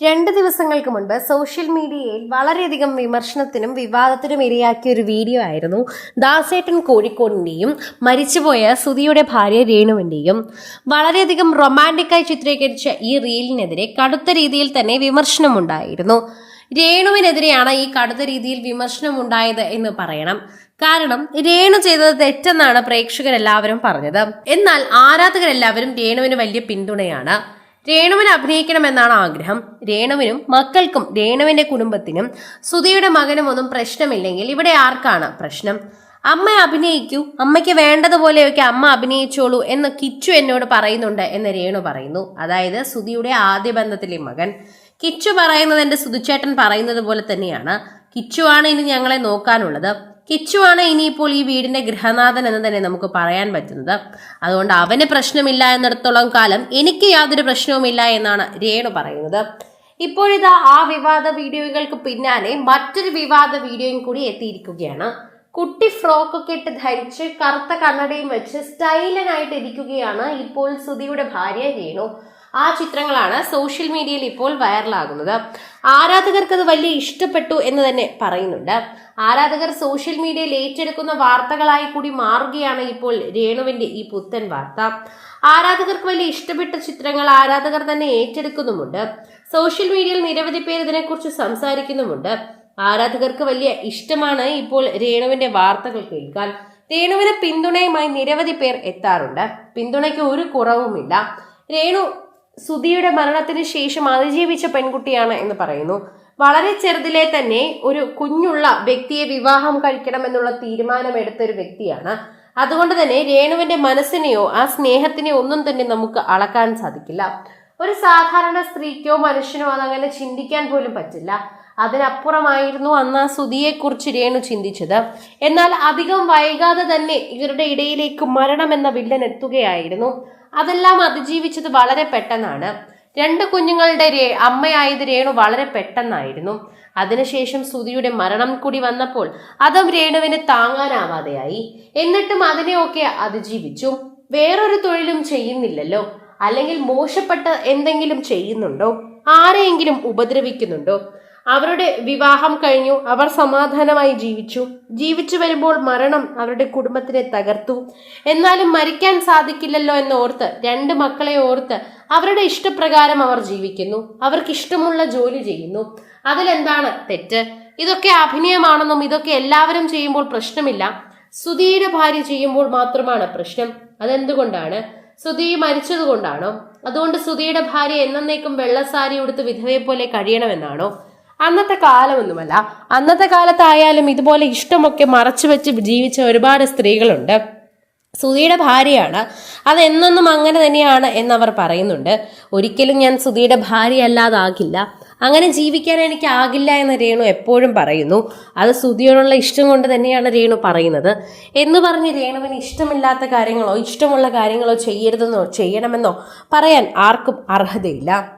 രണ്ട് ദിവസങ്ങൾക്ക് മുൻപ് സോഷ്യൽ മീഡിയയിൽ വളരെയധികം വിമർശനത്തിനും വിവാദത്തിനും ഇരയാക്കിയ ഒരു വീഡിയോ ആയിരുന്നു. ദാസേട്ടൻ കോഴിക്കോടിന്റെയും മരിച്ചുപോയ സുധിയുടെ ഭാര്യ രേണുവിന്റെയും വളരെയധികം റൊമാന്റിക്കായി ചിത്രീകരിച്ച ഈ റീലിനെതിരെ കടുത്ത രീതിയിൽ തന്നെ വിമർശനമുണ്ടായിരുന്നു. രേണുവിനെതിരെയാണ് ഈ കടുത്ത രീതിയിൽ വിമർശനമുണ്ടായത് എന്ന് പറയണം. കാരണം രേണു ചെയ്തത് തെറ്റെന്നാണ് പ്രേക്ഷകരെല്ലാവരും പറഞ്ഞത്. എന്നാൽ ആരാധകരെല്ലാവരും രേണുവിന് വലിയ പിന്തുണയാണ്. രേണുവിന് അഭിനയിക്കണമെന്നാണ് ആഗ്രഹം. രേണുവിനും മക്കൾക്കും രേണുവിന്റെ കുടുംബത്തിനും സുധിയുടെ മകനും ഒന്നും പ്രശ്നമില്ലെങ്കിൽ ഇവിടെ ആർക്കാണ് പ്രശ്നം? അമ്മ അഭിനയിക്കൂ. അമ്മയ്ക്ക് വേണ്ടതുപോലെയൊക്കെ അമ്മ അഭിനയിച്ചോളൂ എന്ന് കിച്ചു എന്നോട് പറയുന്നുണ്ട് എന്ന് രേണു പറയുന്നു. അതായത് സുധിയുടെ ആദ്യ ബന്ധത്തിലെ മകൻ. കിച്ചു പറയുന്നത് എന്റെ സുധിച്ചേട്ടൻ പറയുന്നത് പോലെ തന്നെയാണ്. കിച്ചു ആണ് ഇനി ഞങ്ങളെ നോക്കാനുള്ളത്. കിച്ചുവാണ് ഇനിയിപ്പോൾ ഈ വീടിന്റെ ഗൃഹനാഥൻ എന്ന് തന്നെ നമുക്ക് പറയാൻ പറ്റുന്നത്. അതുകൊണ്ട് അവന് പ്രശ്നമില്ല എന്നിടത്തോളം കാലം എനിക്ക് യാതൊരു പ്രശ്നവുമില്ല എന്നാണ് രേണു പറയുന്നത്. ഇപ്പോഴിതാ ആ വിവാദ വീഡിയോകൾക്ക് പിന്നാലെ മറ്റൊരു വിവാദ വീഡിയോയും കൂടി എത്തിയിരിക്കുകയാണ്. കുട്ടി ഫ്രോക്കൊക്കെ ഇട്ട് ധരിച്ച് കറുത്ത കണ്ണടയും വെച്ച് സ്റ്റൈലനായിട്ട് ഇരിക്കുകയാണ് ഇപ്പോൾ സുധിയുടെ ഭാര്യ രേണു. ആ ചിത്രങ്ങളാണ് സോഷ്യൽ മീഡിയയിൽ ഇപ്പോൾ വൈറലാകുന്നത്. ആരാധകർക്ക് അത് വലിയ ഇഷ്ടപ്പെട്ടു എന്ന് തന്നെ പറയുന്നുണ്ട്. ആരാധകർ സോഷ്യൽ മീഡിയയിൽ ഏറ്റെടുക്കുന്ന വാർത്തകളായി കൂടി മാറുകയാണ് ഇപ്പോൾ രേണുവിന്റെ ഈ പുത്തൻ വാർത്ത. ആരാധകർക്ക് വലിയ ഇഷ്ടപ്പെട്ട ചിത്രങ്ങൾ ആരാധകർ തന്നെ ഏറ്റെടുക്കുന്നുമുണ്ട്. സോഷ്യൽ മീഡിയയിൽ നിരവധി പേർ ഇതിനെക്കുറിച്ച് സംസാരിക്കുന്നുമുണ്ട്. ആരാധകർക്ക് വലിയ ഇഷ്ടമാണ് ഇപ്പോൾ രേണുവിന്റെ വാർത്തകൾ കേൾക്കാൻ. രേണുവിന് പിന്തുണയുമായി നിരവധി പേർ എത്താറുണ്ട്. പിന്തുണയ്ക്ക് ഒരു കുറവുമില്ല. രേണു സുധിയുടെ മരണത്തിന് ശേഷം അതിജീവിച്ച പെൺകുട്ടിയാണ് എന്ന് പറയുന്നു. വളരെ ചെറുതിലെ തന്നെ ഒരു കുഞ്ഞുള്ള വ്യക്തിയെ വിവാഹം കഴിക്കണം എന്നുള്ള തീരുമാനമെടുത്ത ഒരു വ്യക്തിയാണ്. അതുകൊണ്ട് തന്നെ രേണുവിന്റെ മനസ്സിനെയോ ആ സ്നേഹത്തിനെയോ ഒന്നും തന്നെ നമുക്ക് അളക്കാൻ സാധിക്കില്ല. ഒരു സാധാരണ സ്ത്രീക്കോ മനുഷ്യനോ അതങ്ങനെ ചിന്തിക്കാൻ പോലും പറ്റില്ല. അതിനപ്പുറമായിരുന്നു അന്ന് ആ സുധിയെക്കുറിച്ച് രേണു ചിന്തിച്ചത്. എന്നാൽ അധികം വൈകാതെ തന്നെ ഇവരുടെ ഇടയിലേക്ക് മരണം എന്ന വില്ലൻ എത്തുകയായിരുന്നു. അതെല്ലാം അതിജീവിച്ചത് വളരെ പെട്ടെന്നാണ്. രണ്ട് കുഞ്ഞുങ്ങളുടെ രേ അമ്മയായത് രേണു വളരെ പെട്ടെന്നായിരുന്നു. അതിനുശേഷം സുധിയുടെ മരണം കൂടി വന്നപ്പോൾ അതും രേണുവിന് താങ്ങാനാവാതെയായി. എന്നിട്ടും അതിനെയൊക്കെ അതിജീവിച്ചു. വേറൊരു തൊഴിലും ചെയ്യുന്നില്ലല്ലോ. അല്ലെങ്കിൽ മോശപ്പെട്ട എന്തെങ്കിലും ചെയ്യുന്നുണ്ടോ? ആരെയെങ്കിലും ഉപദ്രവിക്കുന്നുണ്ടോ? അവരുടെ വിവാഹം കഴിഞ്ഞു. അവർ സമാധാനമായി ജീവിച്ചു. ജീവിച്ചു വരുമ്പോൾ മരണം അവരുടെ കുടുംബത്തിനെ തകർത്തു. എന്നാലും മരിക്കാൻ സാധിക്കില്ലല്ലോ എന്നോർത്ത് രണ്ട് മക്കളെ ഓർത്ത് അവരുടെ ഇഷ്ടപ്രകാരം അവർ ജീവിക്കുന്നു. അവർക്ക് ഇഷ്ടമുള്ള ജോലി ചെയ്യുന്നു. അതിലെന്താണ് തെറ്റ്? ഇതൊക്കെ അഭിനയമാണെന്നും ഇതൊക്കെ എല്ലാവരും ചെയ്യുമ്പോൾ പ്രശ്നമില്ല. സുധീയുടെ ഭാര്യ ചെയ്യുമ്പോൾ മാത്രമാണ് പ്രശ്നം. അതെന്തുകൊണ്ടാണ്? സുധി മരിച്ചത് കൊണ്ടാണോ അതുകൊണ്ട് സുധിയുടെ ഭാര്യ എന്നേക്കും വെള്ളസാരി ഉടുത്ത് വിധവയെ പോലെ കഴിയണമെന്നാണോ? അന്നത്തെ കാലമൊന്നുമല്ല. അന്നത്തെ കാലത്തായാലും ഇതുപോലെ ഇഷ്ടമൊക്കെ മറച്ചു വെച്ച് ജീവിച്ച ഒരുപാട് സ്ത്രീകളുണ്ട്. സുധിയുടെ ഭാര്യയാണ്. അത് അങ്ങനെ തന്നെയാണ് എന്നവർ പറയുന്നുണ്ട്. ഒരിക്കലും ഞാൻ സുധിയുടെ ഭാര്യ അല്ലാതാകില്ല അങ്ങനെ ജീവിക്കാൻ എനിക്ക് ആകില്ല എന്ന് രേണു എപ്പോഴും പറയുന്നു. അത് സുധിയോടുള്ള ഇഷ്ടം കൊണ്ട് തന്നെയാണ് രേണു പറയുന്നത്. എന്ന് പറഞ്ഞ് രേണുവിന് ഇഷ്ടമില്ലാത്ത കാര്യങ്ങളോ ഇഷ്ടമുള്ള കാര്യങ്ങളോ ചെയ്യരുതെന്നോ ചെയ്യണമെന്നോ പറയാൻ ആർക്കും അർഹതയില്ല.